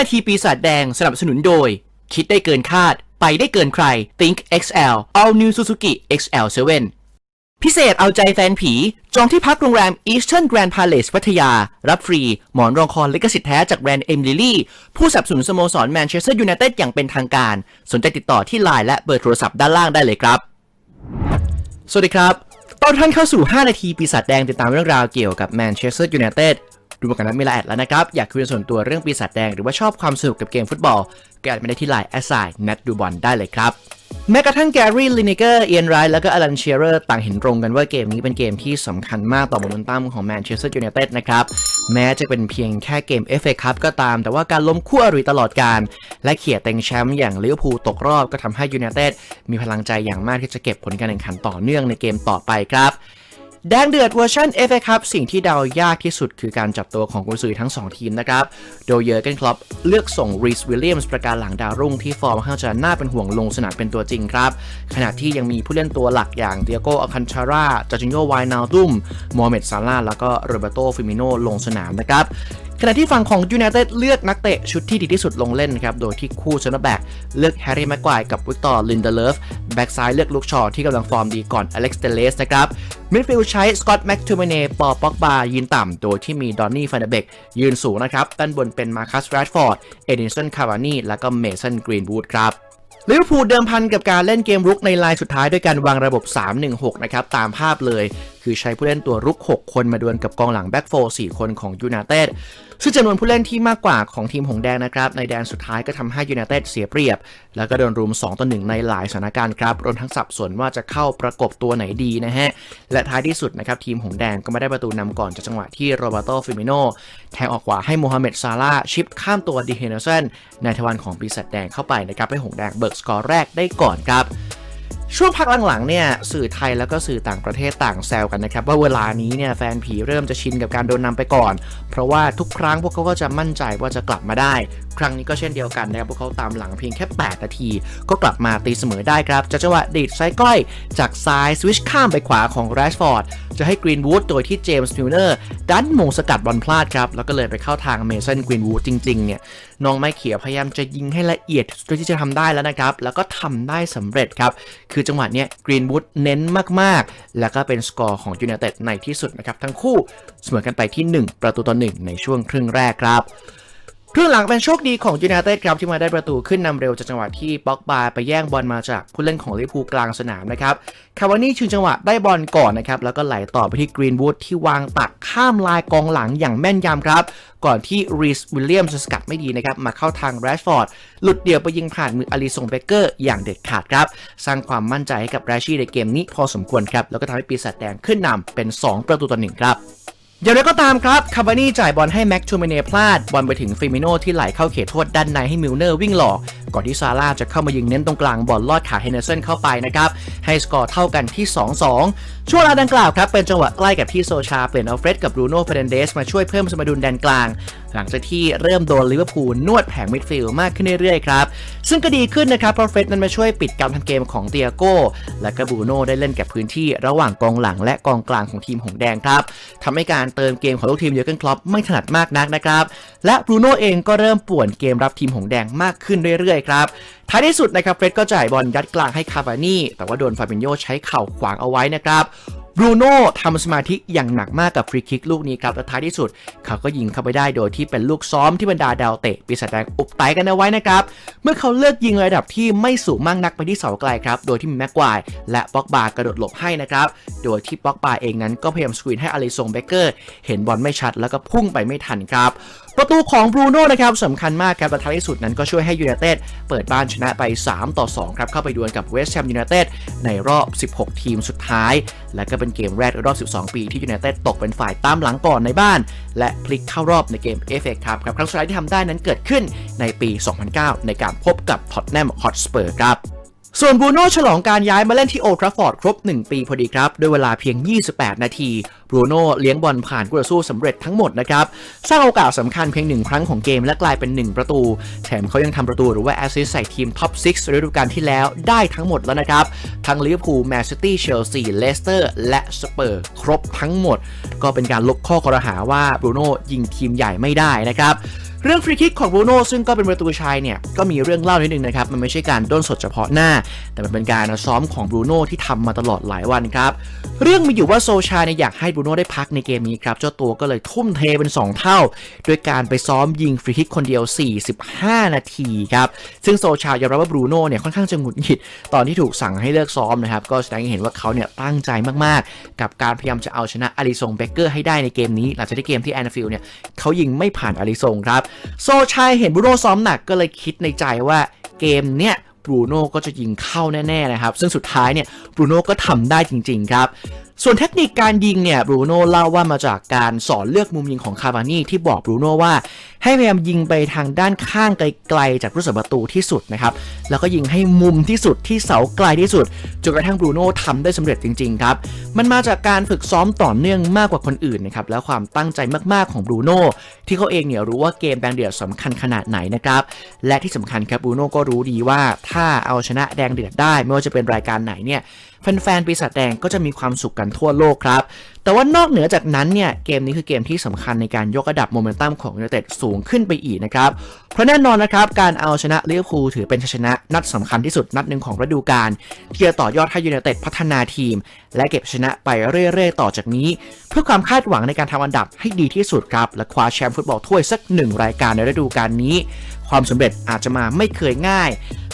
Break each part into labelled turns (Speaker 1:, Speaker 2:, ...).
Speaker 1: 5 นาทีปีศาจแดงสนับสนุนโดย คิดได้เกินคาด ไปได้เกินใคร Think XL All New Suzuki XL7 พิเศษเอาใจแฟนผี จองที่พักโรงแรม Eastern Grand Palace พัทยา รับฟรี หมอนรองคอลิขสิทธิ์แท้จากแบรนด์เอ็มลิลี่ ผู้สนับสนุนสโมสรแมนเชสเตอร์ยูไนเต็ดอย่างเป็นทางการ สนใจติดต่อที่ไลน์และเบอร์โทรศัพท์ด้านล่างได้เลยครับ สวัสดีครับตอนท่านเข้าสู่ 5 นาทีปีศาจแดงติดตามเรื่องราวเกี่ยวกับแมนเชสเตอร์ยูไนเต็ด ดูกันนั้นมีไลน์แอดแล้วนะครับ อยากคุยส่วนตัวเรื่องปีศาจแดงหรือว่าชอบความสนุกกับเกมฟุตบอล ก็แอดมาได้ที่ไลน์แอสไซน์นัดดูบอลได้เลยครับแม้กระทั่งแกรี่ลินิเกอร์ เอียนไรท์แล้วก็อลันเชียร์ต่างเห็นตรงกันว่าเกมนี้เป็นเกมที่สำคัญมากต่อโมเมนตัมของแมนเชสเตอร์ยูไนเต็ดนะครับ แม้จะเป็นเพียงแค่เกม FA คัพก็ตาม แต่ว่าการล้มคู่อริตลอดการ และเขี่ยเต็งแชมป์อย่างลิเวอร์พูลตกรอบก็ทำให้ยูไนเต็ดมีพลังใจอย่างมากที่จะเก็บผลการแข่งขันต่อเนื่องในเกมต่อไปครับ แดงเดือดเวอร์ชัน FA Cup สิ่งที่เดายากที่สุดคือการจับตัวของกุนซือทั้ง 2 ทีมนะครับ โดยเยอร์เกนคลอปเลือกส่งรีสวิลเลียมส์ประการหลังดาวรุ่งที่ฟอร์มข้างจะน่าเป็นห่วงลงสนามเป็นตัวจริงครับ ขณะที่ยังมีผู้เล่นตัวหลักอย่างเดียโกอัคันชาร่าจอร์จิโอวายนาลดุมโมเมดซาร่าแล้วก็โรเบโตฟิมิโนลงสนามนะครับ ขณะที่ฝั่งของยูไนเต็ดเลือกนักเตะชุดที่ดีที่สุดลงเล่นครับ โดยที่คู่เซนเตอร์แบ็กเลือกแฮร์รี่แม็กควายกับวิกตอร์ลินเดเลฟแบ็กซ้ายเลือกลูกชอที่กำลังฟอร์มดีก่อนอเล็กซ์เตเลสนะครับมิดฟิลด์ใช้สกอตแม็กทูเมเน่ปอป็อกบายืนต่ำ โดยที่มีดอนนี่ฟันเดเบกยืนสูงนะครับด้านบนเป็นมาคัสแรดฟอร์ดเอดินสันคาวานีและก็เมสันกรีนวูดครับลิเวอร์พูลเดิมพันกับการเล่นเกมรุกในลายสุดท้ายด้วยการวางระบบ 3-1-6 นะครับ ตามภาพเลยคือใช้ผู้เล่นตัวรุก 6 คนมาดวลกับกองหลังแบ็กโฟ4คนของยูไนเต็ดซึ่งจำนวนผู้เล่นที่มากกว่าของทีมหงแดงนะครับ ในแดนสุดท้ายก็ทำให้ยูไนเต็ดเสียเปรียบ แล้วก็โดนรุม 2 ต่อ 1 ในหลายสถานการณ์ครับ รวมทั้งสับสนว่าจะเข้าประกบตัวไหนดีนะฮะ และท้ายที่สุดนะครับ ทีมหงแดงก็ไม่ได้ประตูนำก่อนจากจังหวะที่โรเบโตฟิมิโนแทงออกขวาให้โมฮัมเหม็ดซาร่าชิปข้ามตัวดีเฮนเนอร์สันในทวารของปีศาจแดงเข้าไปนะครับให้หงแดงเบิกสกอร์แรกได้ก่อนครับ ช่วงพักหลังๆเนี่ยสื่อไทยแล้วก็สื่อต่างประเทศต่างแซวกันนะครับ ว่าเวลานี้เนี่ยแฟนผีเริ่มจะชินกับการโดนนำไปก่อน เพราะว่าทุกครั้งพวกเขาก็จะมั่นใจว่าจะกลับมาได้ครั้งนี้ก็เช่นเดียวกันนะครับพวกเขาตามหลังเพียงแค่ 8 นาที ก็กลับมาตีเสมอได้ครับจากจังหวะดีดไซด์ก้อย จากซ้ายสวิชข้ามไปขวาของแรชฟอร์ดจะให้กรีนวูดโดยที่เจมส์มิลเนอร์ดันมงสกัดบอลพลาดครับ แล้วก็เลยไปเข้าทางเมสันกรีนวูดจริงๆเนี่ยน้องไม้เขียวพยายามจะยิงให้ละเอียดโดยที่จะทำได้แล้วนะครับ แล้วก็ทำได้สำเร็จครับ คือจังหวะเนี้ยกรีนวูดเน้นมากๆ แล้วก็เป็นสกอร์ของยูไนเต็ดในที่สุดนะครับ ทั้งคู่เสมอกันไปที่ 1 ประตูต่อ1ในช่วงครึ่งแรกครับ ครึ่งหลังเป็นโชคดีของยูไนเต็ดครับที่มาได้ประตูขึ้นนำเร็วจากจังหวะที่ป็อกบาไปแย่งบอลมาจากผู้เล่นของลิเวอร์พูลกลางสนามนะครับคาวานี่ชิงจังหวะได้บอลก่อนนะครับแล้วก็ไหลต่อไปที่กรีนวูดที่วางตักข้ามลายกองหลังอย่างแม่นยำครับ ก่อนที่รีสวิลเลียมจะสกัดไม่ดีนะครับมาเข้าทางแรชฟอร์ดหลุดเดี่ยวไปยิงผ่านมืออลิซงเบเกอร์อย่างเด็ดขาดครับ สร้างความมั่นใจให้กับแรชี่ในเกมนี้พอสมควรครับแล้วก็ทำให้ปีศาจแดงขึ้นนำเป็น 2 ประตูต่อหนึ่งครับ อย่างไรก็ตามครับคาบานี่จ่ายบอลให้แม็กทูเมเนพลาด บอลไปถึงฟิมิโนที่ไหลเข้าเขตโทษด้านในให้มิลเนอร์วิ่งหลอก ก่อนที่ซาร่าจะเข้ามายิงเน้นตรงกลางบอลลอดขาเฮนเดอร์สันเข้าไปนะครับ ให้สกอร์เท่ากันที่ 2-2 ช่วงเวลาดังกล่าวครับ เป็นจังหวะใกล้กับที่โซชา เปลี่ยนอัลเฟรดกับบรูโน่เฟรนเดสมาช่วยเพิ่มสมดุลแดนกลาง หลังจากที่เริ่มโดนลิเวอร์พูลนวดแผงมิดฟิลด์มากขึ้นเรื่อยๆครับ ซึ่งก็ดีขึ้นนะครับเพราะเฟรดนั้นมาช่วยปิดการทำเกมของเตียโก้ และก็บูโน่ได้เล่นกับพื้นที่ระหว่างกองหลังและกองกลางของทีมหงแดงครับทำให้การเติมเกมของลูกทีมเยอร์เกนคลอปไม่ถนัดมากนักนะครับ และบูโน่เองก็เริ่มป่วนเกมรับทีมหงแดงมากขึ้นเรื่อยๆครับท้ายที่สุดนะครับเฟร็ดก็จ่ายบอลยัดกลางให้คาบานี่แต่ว่าโดนฟาบินโยใช้เข่าขวางเอาไว้นะครับ บรูโน่ทำสมาธิอย่างหนักมากกับฟรีคิกลูกนี้ครับและท้ายที่สุด เขาก็ยิงเข้าไปได้โดยที่เป็นลูกซ้อมที่บรรดาดาวเตะปีศาจแดงอุบไตกันเอาไว้นะครับ เมื่อเขาเลือกยิงระดับที่ไม่สูงมากนักไปที่เสาไกลครับ โดยที่มีแม็กควายและป็อกบากระโดดหลบให้นะครับ โดยที่ป็อกบาเองนั้นก็พยายามสกรีนให้อลิซงเบเกอร์เห็นบอลไม่ชัดแล้วก็พุ่งไปไม่ทันครับประตูของบรูโน่นะครับสำคัญมากครับและท้ายที่สุดนั้นก็ช่วยให้ยูไนเต็ดเปิดบ้านชนะไป 3 ต่อ 2 ครับเข้าไปดวลกับเวสต์แฮมยูไนเต็ดในรอบ 16 ทีมสุดท้าย และก็เป็นเกมแรกในรอบ 12 ปีที่ยูไนเต็ดตกเป็นฝ่ายตามหลังก่อนในบ้าน และพลิกเข้ารอบในเกม FA ครับครับครั้งสุดท้ายที่ทำได้นั้นเกิดขึ้นในปี 2009 ในการพบกับท็อตแนมฮอตสเปอร์ครับ ส่วนบูโน่ฉลองการย้ายมาเล่นที่โอทราฟฟอร์ดครบ 1 ปีพอดีครับ ด้วยเวลาเพียง 28 นาทีบูโน่เลี้ยงบอลผ่านคู่ต่อสู้สำเร็จทั้งหมดนะครับ สร้างโอกาสสำคัญเพียงหนึ่งครั้งของเกมและกลายเป็น 1 ประตู แถมเขายังทำประตูหรือว่าแอสซิสใส่ทีมท็อป 6 ฤดูกาลที่แล้วได้ทั้งหมดแล้วนะครับ ทั้งลิเวอร์พูลแมนซิตี้เชลซีเลสเตอร์และสเปอร์ครบทั้งหมด ก็เป็นการลบข้อคอรหาว่าบูโน่ยิงทีมใหญ่ไม่ได้นะครับ เรื่องฟรีคิกของบรูโน่ซึ่งก็เป็นประตูชัยเนี่ยก็มีเรื่องเล่านิดนึงนะครับ มันไม่ใช่การด้นสดเฉพาะหน้า แต่มันเป็นการซ้อมของบรูโน่ที่ทำมาตลอดหลายวันครับ เรื่องมีอยู่ว่าโซชาเนี่ยอยากให้บรูโน่ได้พักในเกมนี้ครับ เจ้าตัวก็เลยทุ่มเทเป็น 2 เท่าโดยการไปซ้อมยิงฟรีคิกคนเดียว 45 นาทีครับ ซึ่งโซชายอมรับว่าบรูโน่เนี่ยค่อนข้างจะหงุดหงิดตอนที่ถูกสั่งให้เลิกซ้อมนะครับก็แสดงให้เห็นว่าเขาเนี่ยตั้งใจมากๆ กับการพยายามจะเอาชนะอาริซงเบเกอร์ให้ได้ในเกมนี้ หลังจากที่เกมที่แอนฟิลด์เนี่ยเขายิงไม่ผ่านอาริซงครับโซชายเห็นบูโน่ซ้อมหนักก็เลยคิดในใจว่าเกมเนี้ยบรูโน่ก็จะยิงเข้าแน่ ๆ นะครับ ซึ่งสุดท้ายเนี่ยบรูโน่ก็ทำได้จริง ๆ ครับ ส่วนเทคนิคการยิงเนี่ยบรูโน่เล่าว่ามาจากการสอนเลือกมุมยิงของคา v านี่ที่บอกบรูโน่ว่า ให้พยายามยิงไปทางด้านข้างไกลๆจากผู้สัประตูที่สุดนะครับ แล้วก็ยิงให้มุมที่สุดที่เสาไกลที่สุดจนกระทั่งบรูโน่ทำได้สำเร็จจริงๆครับ มันมาจากการฝึกซ้อมต่อเนื่องมากกว่าคนอื่นนะครับและความตั้งใจมากๆของบรูโน่ที่เขาเองเนี่ยรู้ว่าเกมแดงเดือดสำคัญขนาดไหนนะครับและที่สำคัญครับบรูโน่ก็รู้ดีว่าถ้าเอาชนะแดงเดือดได้ ไม่ว่าจะเป็นรายการไหนเนี่ย แฟนๆปีศาจแดงก็จะมีความสุขกันทั่วโลกครับ แต่ว่านอกเหนือจากนั้นเนี่ยเกมนี้คือเกมที่สำคัญในการยกระดับโมเมนตัมของยูไนเต็ดสูงขึ้นไปอีกนะครับ เพราะแน่นอนนะครับการเอาชนะลิเวอร์พูลถือเป็นชัยชนะนัดสำคัญที่สุดนัดหนึ่งของฤดูกาลที่จะต่อยอดให้ยูไนเต็ดพัฒนาทีม และเก็บชนะไปเรื่อยๆ ต่อจากนี้ เพื่อความคาดหวังในการทำอันดับให้ดีที่สุดครับและคว้าแชมป์ฟุตบอลถ้วยสักหนึ่งรายการในฤดูกาลนี้ ความสำเร็จอาจจะมาไม่เคยง่าย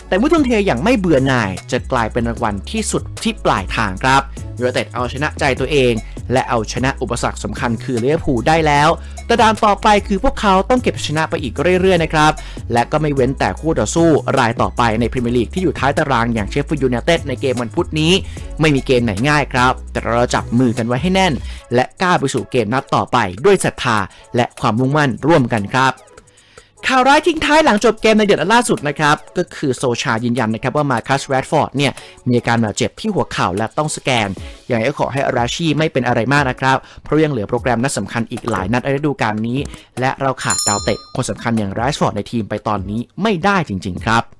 Speaker 1: แต่เมื่อทุ่มเทอย่างไม่เบื่อหน่าย จะกลายเป็นรางวัลที่สุดที่ปลายทางครับยูไนเต็ดเอาชนะใจตัวเอง และเอาชนะอุปสรรคสำคัญคือลิเวอร์พูได้แล้ว แต่ด่านต่อไปคือพวกเขาต้องเก็บชนะไปอีกเรื่อยๆนะครับ และก็ไม่เว้นแต่คู่ต่อสู้รายต่อไปในพรีเมียร์ลีกที่อยู่ท้ายตารางอย่างเชฟฟิลด์ยูไนเต็ดในเกมวันพุธนี้ ไม่มีเกมไหนง่ายครับ แต่เราจับมือกันไว้ให้แน่น และก้าวไปสู่เกมนัดต่อไปด้วยศรัทธาและความมุ่งมั่นร่วมกันครับ ข่าวร้ายทิ้งท้ายหลังจบเกมในเดือนล่าสุดนะครับ ก็คือโซชายืนยันนะครับว่ามาคัสแรดฟอร์ดเนี่ย มีอาการบาดเจ็บที่หัวเข่าและต้องสแกน อย่างไรก็ขอให้อาราชีไม่เป็นอะไรมากนะครับ เพราะยังเหลือโปรแกรมนัดสำคัญอีกหลายนัดในฤดูกาลนี้ และเราขาดดาวเตะคนสำคัญอย่างไรฟอร์ดในทีมไปตอนนี้ไม่ได้จริง ๆ ครับ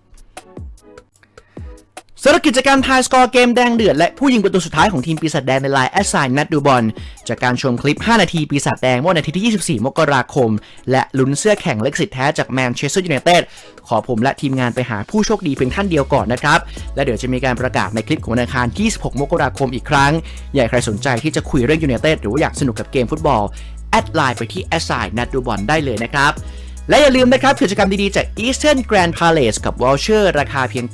Speaker 1: สำหรับกิจกรรมทายสกอร์เกมแดงเดือด และผู้ยิงประตูสุดท้ายของทีมปีศาจแดงในไลน์แอสไซน์นัดดูบอลจากการชมคลิป 5 นาทีปีศาจแดงเมื่อวันอาทิตย์ที่ 24 มกราคม และลุ้นเสื้อแข่งเล็กสิทธิ์แท้จากแมนเชสเตอร์ยูไนเต็ดขอผมและทีมงานไปหาผู้โชคดีเพียงท่านเดียวก่อนนะครับ และเดี๋ยวจะมีการประกาศในคลิปของวันอังคาร 26 มกราคมอีกครั้ง อยากใครสนใจที่จะคุยเรื่องยูไนเต็ดหรือว่าอยากสนุกกับเกมฟุตบอลแอดไลน์ไปที่แอสไซน์นัดดูบอลได้เลยนะครับ และอย่าลืมนะครับกิจกรรมดีๆ จาก Eastern Grand Palace กับ Voucher ราคาเพียง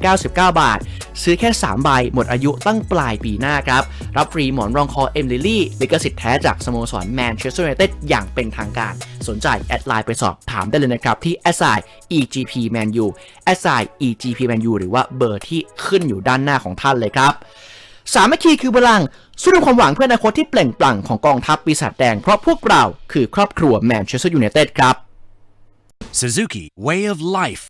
Speaker 1: 999 บาท ซื้อแค่ 3 ใบ หมดอายุตั้งปลายปีหน้าครับ รับฟรีหมอนรองคอเอ็มลิลี่ลิขสิทธิ์แท้จากสโมสรแมนเชสเตอร์ยูไนเต็ดอย่างเป็นทางการ สนใจแอดไลน์ไปสอบถามได้เลยนะครับ ที่ a s s i EGP ManU a s s i EGP ManU หรือว่าเบอร์ที่ขึ้นอยู่ด้านหน้าของท่านเลยครับสามัคคีคือพลังสู้ด้วยความหวังเพื่ออนาคตที่เปล่งปลั่งของกองทัพปีศาจแดงเพราะพวกเราคือครอบครัวแมนเชสเตอร์ยูไนเต็ดครับ
Speaker 2: Suzuki Way of Life